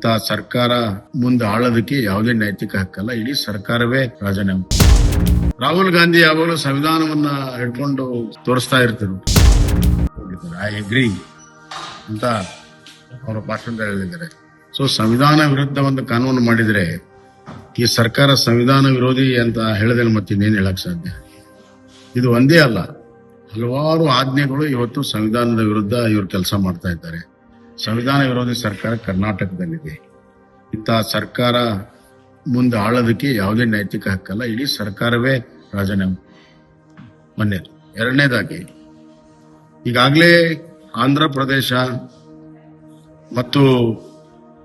ಇಂಥ ಸರ್ಕಾರ ಮುಂದೆ ಆಳೋದಕ್ಕೆ ಯಾವುದೇ ನೈತಿಕ ಹಕ್ಕಲ್ಲ. ಇಡೀ ಸರ್ಕಾರವೇ ರಾಜೀನಾಮೆ. ರಾಹುಲ್ ಗಾಂಧಿ ಯಾವಾಗಲೂ ಸಂವಿಧಾನವನ್ನ ಇಟ್ಕೊಂಡು ತೋರಿಸ್ತಾ ಇರ್ತಾರೆ. ಐ ಅಗ್ರಿ ಅಂತ ಅವರ ಭಾಷಣದಲ್ಲಿ ಹೇಳಿದ್ದಾರೆ. ಸೊ ಸಂವಿಧಾನ ವಿರುದ್ಧ ಒಂದು ಕಾನೂನು ಮಾಡಿದ್ರೆ ಈ ಸರ್ಕಾರ ಸಂವಿಧಾನ ವಿರೋಧಿ ಅಂತ ಹೇಳಿದ್ರೆ ಮತ್ತೆ ಇನ್ನೇನು ಹೇಳಕ್ ಸಾಧ್ಯ? ಇದು ಒಂದೇ ಅಲ್ಲ. ಹಲವಾರು ಆಜ್ಞೆಗಳು ಇವತ್ತು ಸಂವಿಧಾನದ ವಿರುದ್ಧ ಇವರು ಕೆಲಸ ಮಾಡ್ತಾ ಇದ್ದಾರೆ. ಸಂವಿಧಾನ ವಿರೋಧಿ ಸರ್ಕಾರ ಕರ್ನಾಟಕದಲ್ಲಿದೆ. ಇಂತಹ ಸರ್ಕಾರ ಮುಂದೆ ಆಳೋದಕ್ಕೆ ಯಾವುದೇ ನೈತಿಕ ಹಕ್ಕಲ್ಲ. ಇಡೀ ಸರ್ಕಾರವೇ ರಾಜೀನಾಮೆ ಮೊನ್ನೆ ಎರಡನೇದಾಗಿ, ಈಗಾಗಲೇ ಆಂಧ್ರ ಪ್ರದೇಶ ಮತ್ತು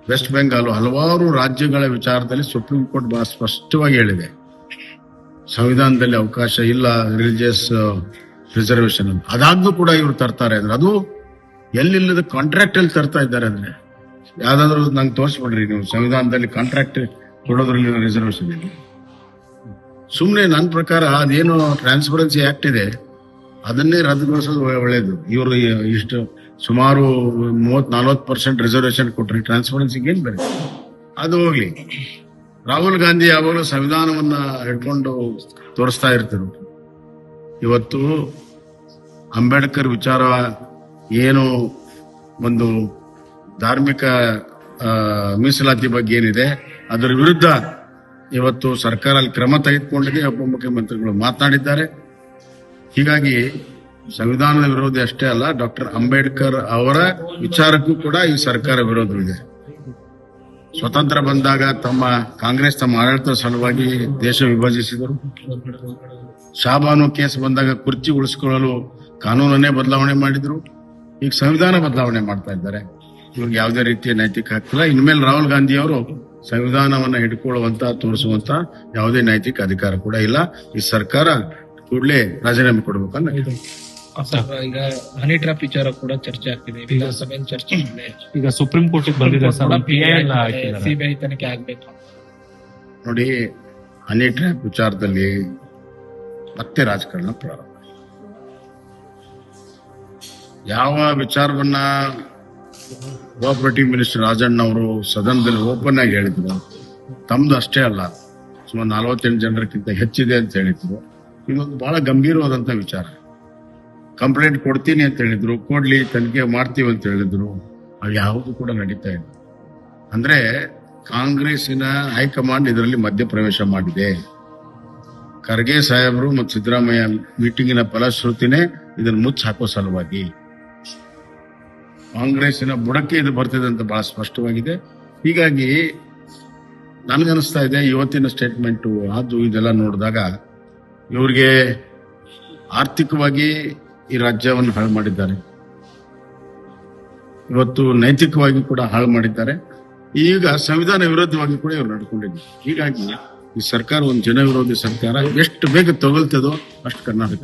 ವೆಸ್ಟ್ ಬೆಂಗಾಲ್ ಹಲವಾರು ರಾಜ್ಯಗಳ ವಿಚಾರದಲ್ಲಿ ಸುಪ್ರೀಂ ಕೋರ್ಟ್ ಬಹಳ ಸ್ಪಷ್ಟವಾಗಿ ಹೇಳಿದೆ. ಸಂವಿಧಾನದಲ್ಲಿ ಅವಕಾಶ ಇಲ್ಲ ರಿಲಿಜಿಯಸ್ ರಿಸರ್ವೇಶನ್ ಅಂತ. ಅದಾದ್ರೂ ಕೂಡ ಇವರು ತರ್ತಾರೆ. ಅಂದ್ರೆ ಅದು ಎಲ್ಲಿಲ್ಲದ ಕಾಂಟ್ರಾಕ್ಟ್ ಅಲ್ಲಿ ತರ್ತಾ ಇದ್ದಾರೆ ಅಂದ್ರೆ? ಯಾವ್ದಾದ್ರು ನಂಗೆ ತೋರಿಸ್ಬಿಡ್ರಿ, ನೀವು ಸಂವಿಧಾನದಲ್ಲಿ ಕಾಂಟ್ರಾಕ್ಟ್ ಕೊಡೋದ್ರಲ್ಲಿ ರಿಸರ್ವೇಶನ್ ಇದೆ ಸುಮ್ಮನೆ ನನ್ನ ಪ್ರಕಾರ ಅದೇನು ಟ್ರಾನ್ಸ್ಪರೆನ್ಸಿ ಆಕ್ಟ್ ಇದೆ, ಅದನ್ನೇ ರದ್ದುಗೊಳಿಸೋದು ಒಳ್ಳೆ- ಒಳ್ಳೇದು. ಇವರು ಇಷ್ಟು ಸುಮಾರು ಮೂವತ್ ನಲ್ವತ್ತು ಪರ್ಸೆಂಟ್ ರಿಸರ್ವೇಶನ್ ಕೊಟ್ರಿ ಟ್ರಾನ್ಸ್ಪರೆನ್ಸಿಗೆ ಏನ್ ಬರೀ? ಅದು ಹೋಗ್ಲಿ. ರಾಹುಲ್ ಗಾಂಧಿ ಯಾವಾಗಲೂ ಸಂವಿಧಾನವನ್ನ ಹಿಡ್ಕೊಂಡು ತೋರಿಸ್ತಾ ಇರ್ತಾರೆ ಇವತ್ತು ಅಂಬೇಡ್ಕರ್ ವಿಚಾರ ಏನು ಒಂದು ಧಾರ್ಮಿಕ ಮೀಸಲಾತಿ ಬಗ್ಗೆ ಏನಿದೆ, ಅದರ ವಿರುದ್ಧ ಇವತ್ತು ಸರ್ಕಾರ ಅಲ್ಲಿ ಕ್ರಮ ತೆಗೆದುಕೊಂಡಿದೆ. ಉಪಮುಖ್ಯಮಂತ್ರಿಗಳು ಮಾತನಾಡಿದ್ದಾರೆ. ಹೀಗಾಗಿ ಸಂವಿಧಾನದ ವಿರೋಧಿ ಅಷ್ಟೇ ಅಲ್ಲ, ಡಾಕ್ಟರ್ ಅಂಬೇಡ್ಕರ್ ಅವರ ವಿಚಾರಕ್ಕೂ ಕೂಡ ಈ ಸರ್ಕಾರ ವಿರೋಧವಿದೆ ಸ್ವತಂತ್ರ ಬಂದಾಗ ತಮ್ಮ ಕಾಂಗ್ರೆಸ್ ತಮ್ಮ ಆಡಳಿತ ಸಲುವಾಗಿ ದೇಶ ವಿಭಜಿಸಿದರು. ಶಾಬಾನು ಕೇಸ್ ಬಂದಾಗ ಕುರ್ಚಿ ಉಳಿಸಿಕೊಳ್ಳಲು ಕಾನೂನನ್ನೇ ಬದಲಾವಣೆ ಮಾಡಿದ್ರು. ಈಗ ಸಂವಿಧಾನ ಬದಲಾವಣೆ ಮಾಡ್ತಾ ಇದ್ದಾರೆ. ಇವ್ರಿಗೆ ಯಾವುದೇ ರೀತಿಯ ನೈತಿಕ ಹಕ್ಕಿಲ್ಲ ಇನ್ಮೇಲೆ ರಾಹುಲ್ ಗಾಂಧಿ ಅವರು ಸಂವಿಧಾನವನ್ನ ಹಿಡ್ಕೊಳ್ಳುವಂತ ತೋರಿಸುವಂತ ಯಾವುದೇ ನೈತಿಕ ಅಧಿಕಾರ ಕೂಡ ಇಲ್ಲ. ಈ ಸರ್ಕಾರ ಕೂಡಲೇ ರಾಜೀನಾಮೆ ಕೊಡ್ಬೇಕನ್ನ ಈಗ ಹನಿ ಟ್ರಾಪ್ ವಿಚಾರ ಕೂಡ ಚರ್ಚೆ ಆಗ್ತಿದೆ. ವಿಧಾನಸಭೆಯಲ್ಲಿ ಚರ್ಚೆ ಇದೆ ಈಗ ಸುಪ್ರೀಂ ಕೋರ್ಟ್ ಬಂದಿದೆ ಸಿಬಿಐ ತನಿಖೆ ಆಗ್ಬೇಕು ನೋಡಿ ಹನಿ ಟ್ರ್ಯಾಪ್ ವಿಚಾರದಲ್ಲಿ ಮತ್ತೆ ರಾಜಕಾರಣ ಪ್ರಾರಂಭ. ಯಾವ ವಿಚಾರವನ್ನ ಕೋಆಪರೇಟಿವ್ ಮಿನಿಸ್ಟರ್ ರಾಜಣ್ಣ ಅವರು ಸದನದಲ್ಲಿ ಓಪನ್ ಆಗಿ ಹೇಳಿದ್ರು. ತಮ್ದು ಅಷ್ಟೇ ಅಲ್ಲ, ಸುಮಾರು ನಲವತ್ತೆಂಟು ಜನರಕ್ಕಿಂತ ಹೆಚ್ಚಿದೆ ಅಂತ ಹೇಳಿದ್ರು. ಇದೊಂದು ಬಹಳ ಗಂಭೀರವಾದಂತ ವಿಚಾರ. ಕಂಪ್ಲೇಂಟ್ ಕೊಡ್ತೀನಿ ಅಂತ ಹೇಳಿದ್ರು, ಕೊಡ್ಲಿ, ತನಿಖೆ ಮಾಡ್ತೀವಿ ಅಂತ ಹೇಳಿದ್ರು. ಅದು ಯಾವುದು ಕೂಡ ನಡೀತಾ ಇಲ್ಲ. ಅಂದ್ರೆ ಕಾಂಗ್ರೆಸ್ಸಿನ ಹೈಕಮಾಂಡ್ ಇದರಲ್ಲಿ ಮಧ್ಯಪ್ರವೇಶ ಮಾಡಿದೆ. ಖರ್ಗೆ ಸಾಹೇಬರು ಮತ್ತು ಸಿದ್ದರಾಮಯ್ಯ ಮೀಟಿಂಗಿನ ಫಲಶ್ರುತಿನೇ ಇದನ್ನು ಮುಚ್ಚ ಹಾಕೋ ಸಲುವಾಗಿ. ಕಾಂಗ್ರೆಸ್ಸಿನ ಬುಡಕ್ಕೆ ಇದು ಬರ್ತಿದೆ ಅಂತ ಬಹಳ ಸ್ಪಷ್ಟವಾಗಿದೆ. ಹೀಗಾಗಿ ನನಗನ್ನಿಸ್ತಾ ಇದೆ ಇವತ್ತಿನ ಸ್ಟೇಟ್ಮೆಂಟು ಅದು ಇದೆಲ್ಲ ನೋಡಿದಾಗ ಇವ್ರಿಗೆ ಆರ್ಥಿಕವಾಗಿ ಈ ರಾಜ್ಯವನ್ನು ಹಾಳು ಮಾಡಿದ್ದಾರೆ. ಇವತ್ತು ನೈತಿಕವಾಗಿ ಕೂಡ ಹಾಳು ಮಾಡಿದ್ದಾರೆ. ಈಗ ಸಂವಿಧಾನ ವಿರೋಧವಾಗಿ ಕೂಡ ಇವರು ನಡ್ಕೊಂಡಿದ್ದಾರೆ. ಹೀಗಾಗಿ ಈ ಸರ್ಕಾರ, ಒಂದು ಜನ ವಿರೋಧಿ ಸರ್ಕಾರ ಎಷ್ಟು ಬೇಗ ತಗೊಳ್ತದೋ ಅಷ್ಟು Karnataka.